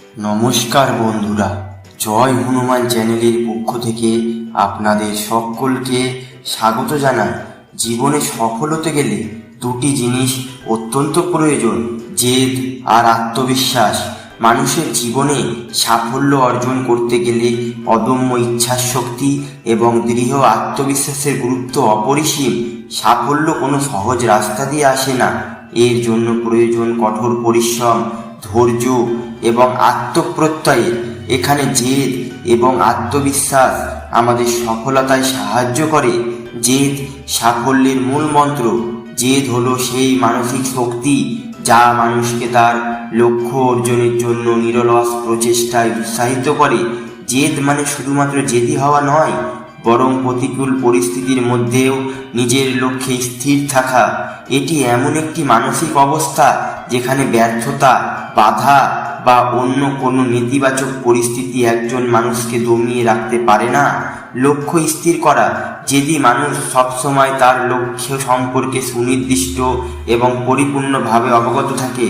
নমস্কার বন্ধুরা, জয় হনুমান চ্যানেলের পক্ষ থেকে আপনাদের সকলকে স্বাগত জানাই। জীবনে সফল হতে গেলে দুটি জিনিস অত্যন্ত প্রয়োজন, জেদ আর আত্মবিশ্বাস। মানুষের জীবনে সাফল্য অর্জন করতে গেলে অদম্য ইচ্ছাশক্তি এবং দৃঢ় আত্মবিশ্বাসের গুরুত্ব অপরিসীম। সাফল্য কোনো সহজ রাস্তা দিয়ে আসে না। এর জন্য প্রয়োজন কঠোর পরিশ্রম ধৈর্য এবং আত্মপ্রত্যয়ের এখানে জেদ এবং আত্মবিশ্বাস আমাদের সফলতায় সাহায্য করে। জেদ সাফল্যের মূল মন্ত্র। জেদ হলো সেই মানসিক শক্তি যা মানুষকে তার লক্ষ্য অর্জনের জন্য নিরলস প্রচেষ্টায় উৎসাহিত করে। জেদ মানে শুধুমাত্র জেদি হওয়া নয় বরং প্রতিকূল পরিস্থিতির মধ্যেও নিজের লক্ষ্যে স্থির থাকা। এটি এমন একটি মানসিক অবস্থা যেখানে ব্যর্থতা, বাধা বা অন্য কোনো নেতিবাচক পরিস্থিতি একজন মানুষকে দমিয়ে রাখতে পারে না। লক্ষ্য স্থির করা, যদি মানুষ সবসময় তার লক্ষ্য সম্পর্কে সুনির্দিষ্ট এবং পরিপূর্ণভাবে অবগত থাকে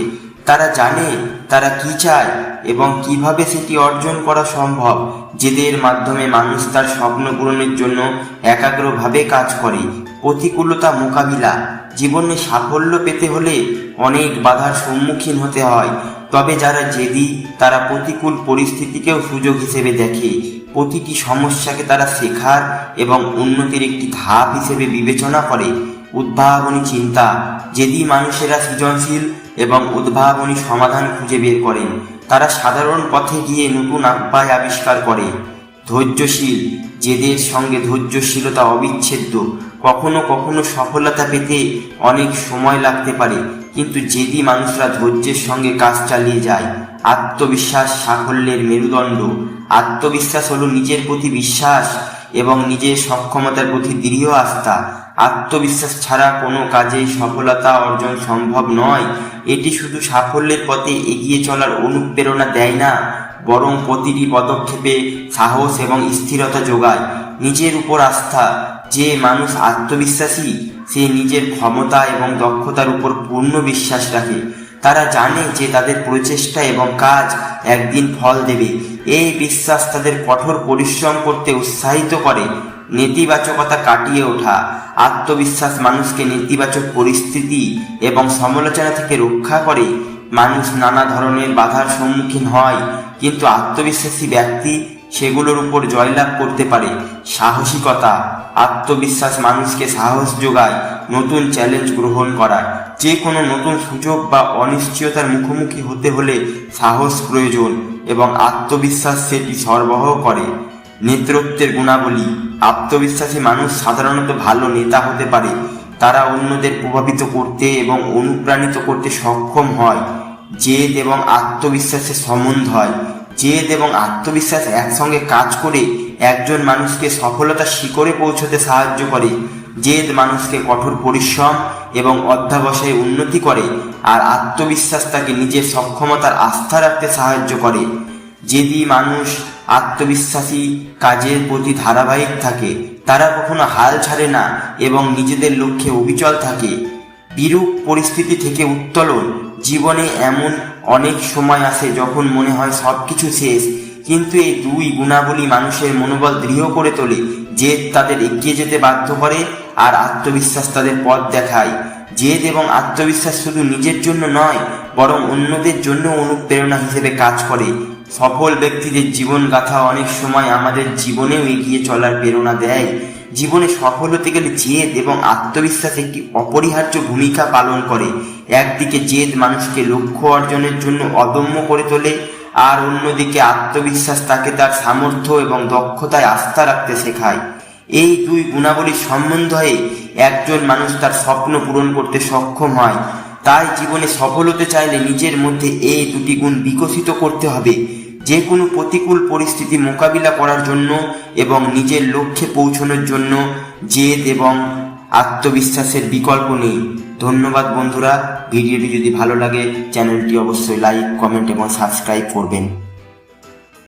তারা জানে, তারা কি চায় এবং কীভাবে সেটি অর্জন করা সম্ভব, যেদের মাধ্যমে মানুষ তার স্বপ্ন পূরণের জন্য একাগ্রভাবে কাজ করে। প্রতিকূলতা মোকাবিলা। জীবনে সাফল্য পেতে হলে অনেক বাধার সম্মুখীন হতে হয়। তবে যারা জেদি, তারা প্রতিকূল পরিস্থিতিকেও সুযোগ হিসেবে দেখে। প্রতিটি সমস্যাকে তারা শেখার এবং উন্নতির একটি ধাপ হিসেবে বিবেচনা করে। উদ্ভাবনী চিন্তা যেদি মানুষেরা সৃজনশীল এবং উদ্ভাবনী সমাধান খুঁজে বের করেন। তারা সাধারণ পথে গিয়ে নতুন উপায় আবিষ্কার করে। ধৈর্যশীল, যেদের সঙ্গে ধৈর্যশীলতা অবিচ্ছেদ্য, কখনো কখনো সফলতা পেতে অনেক সময় লাগতে পারে, কিন্তু যেদি মানুষরা ধৈর্যের সঙ্গে কাজ চালিয়ে যায়, আত্মবিশ্বাস সাফল্যের মেরুদণ্ড। আত্মবিশ্বাস হলো নিজের প্রতি বিশ্বাস এবং নিজের সক্ষমতার প্রতি দৃঢ় আস্থা। আত্মবিশ্বাস ছাড়া কোনো কাজেই সফলতা অর্জন সম্ভব নয়। এটি শুধু সাফল্যের পথে এগিয়ে চলার অনুপ্রেরণা দেয় না, বরং প্রতিটি পদক্ষেপে সাহস এবং স্থিরতা যোগায়। নিজের উপর আস্থা, যে মানুষ আত্মবিশ্বাসী, সে নিজের ক্ষমতা এবং দক্ষতার উপর পূর্ণ বিশ্বাস রাখে। তারা জানে যে তাদের প্রচেষ্টা এবং কাজ একদিন ফল দেবে। এই বিশ্বাস তাদের কঠোর পরিশ্রম করতে উৎসাহিত করে। নেতিবাচকতা কাটিয়ে ওঠা, আত্মবিশ্বাস মানুষকে নেতিবাচক পরিস্থিতি এবং সমালোচনা থেকে রক্ষা করে, মানুষ নানা ধরনের বাধার সম্মুখীন হয়, কিন্তু আত্মবিশ্বাসী ব্যক্তি সেগুলোর উপর জয়লাভ করতে পারে। সাহসিকতা, আত্মবিশ্বাস মানুষকে সাহস যোগায়, নতুন চ্যালেঞ্জ গ্রহণ করার। যে কোনো নতুন সুযোগ বা অনিশ্চয়তার মুখোমুখি হতে হলে সাহস প্রয়োজন এবং আত্মবিশ্বাস সেটি সরবরাহ করে। নেতৃত্বের গুণাবলী। আত্মবিশ্বাসী মানুষ সাধারণত ভালো নেতা হতে পারে। তারা অন্যদের প্রভাবিত করতে এবং অনুপ্রাণিত করতে সক্ষম হয়। জেদ এবং আত্মবিশ্বাসের সম্বন্ধ হয়। জেদ এবং আত্মবিশ্বাস একসঙ্গে কাজ করে একজন মানুষকে সফলতার শিখরে পৌঁছতে সাহায্য করে। জেদ মানুষকে কঠোর পরিশ্রম এবং অধ্যাবসায় উন্নতি করে আর আত্মবিশ্বাস তাকে নিজের সক্ষমতার আস্থা রাখতে সাহায্য করে। যেদি মানুষ আত্মবিশ্বাসী কাজের প্রতি ধারাবাহিক থাকে। তারা কখনো হাল ছাড়ে না এবং নিজেদের লক্ষ্যে অবিচল থাকে। বিরূপ পরিস্থিতি থেকে উত্তোলন। জীবনে এমন অনেক সময় আসে যখন মনে হয় সব কিছু শেষ। কিন্তু এই দুই গুণাবলী মানুষের মনোবল দৃঢ় করে তোলে জেদ তাদের এগিয়ে যেতে বাধ্য করে আর আত্মবিশ্বাস তাদের পথ দেখায়। জেদ এবং আত্মবিশ্বাস শুধু নিজের জন্য নয়, বরং অন্যদের জন্য অনুপ্রেরণা হিসেবে কাজ করে। সফল ব্যক্তিদের জীবন গাথা অনেক সময় আমাদের জীবনেও এগিয়ে চলার প্রেরণা দেয়। জীবনে সফল হতে গেলে জেদ এবং আত্মবিশ্বাস একটি অপরিহার্য ভূমিকা পালন করে। একদিকে জেদ মানুষকে লক্ষ্য অর্জনের জন্য অদম্য করে তোলে, আর অন্যদিকে আত্মবিশ্বাস তাকে তার সামর্থ্য এবং দক্ষতায় আস্থা রাখতে শেখায়। এই দুই গুণাবলীর সম্বন্ধ হয়ে একজন মানুষ তার স্বপ্ন পূরণ করতে সক্ষম হয়। তাই জীবনে সফল হতে চাইলে নিজের মধ্যে এই দুটি গুণ বিকশিত করতে হবে। যে কোনো প্রতিকূল পরিস্থিতি মোকাবিলা করার জন্য এবং নিজের লক্ষ্যে পৌঁছানোর জন্য জেদ এবং আত্মবিশ্বাসের বিকল্প নেই। ধন্যবাদ বন্ধুরা। ভিডিওটি যদি ভালো লাগে, চ্যানেলটি অবশ্যই লাইক, কমেন্ট এবং সাবস্ক্রাইব করবেন।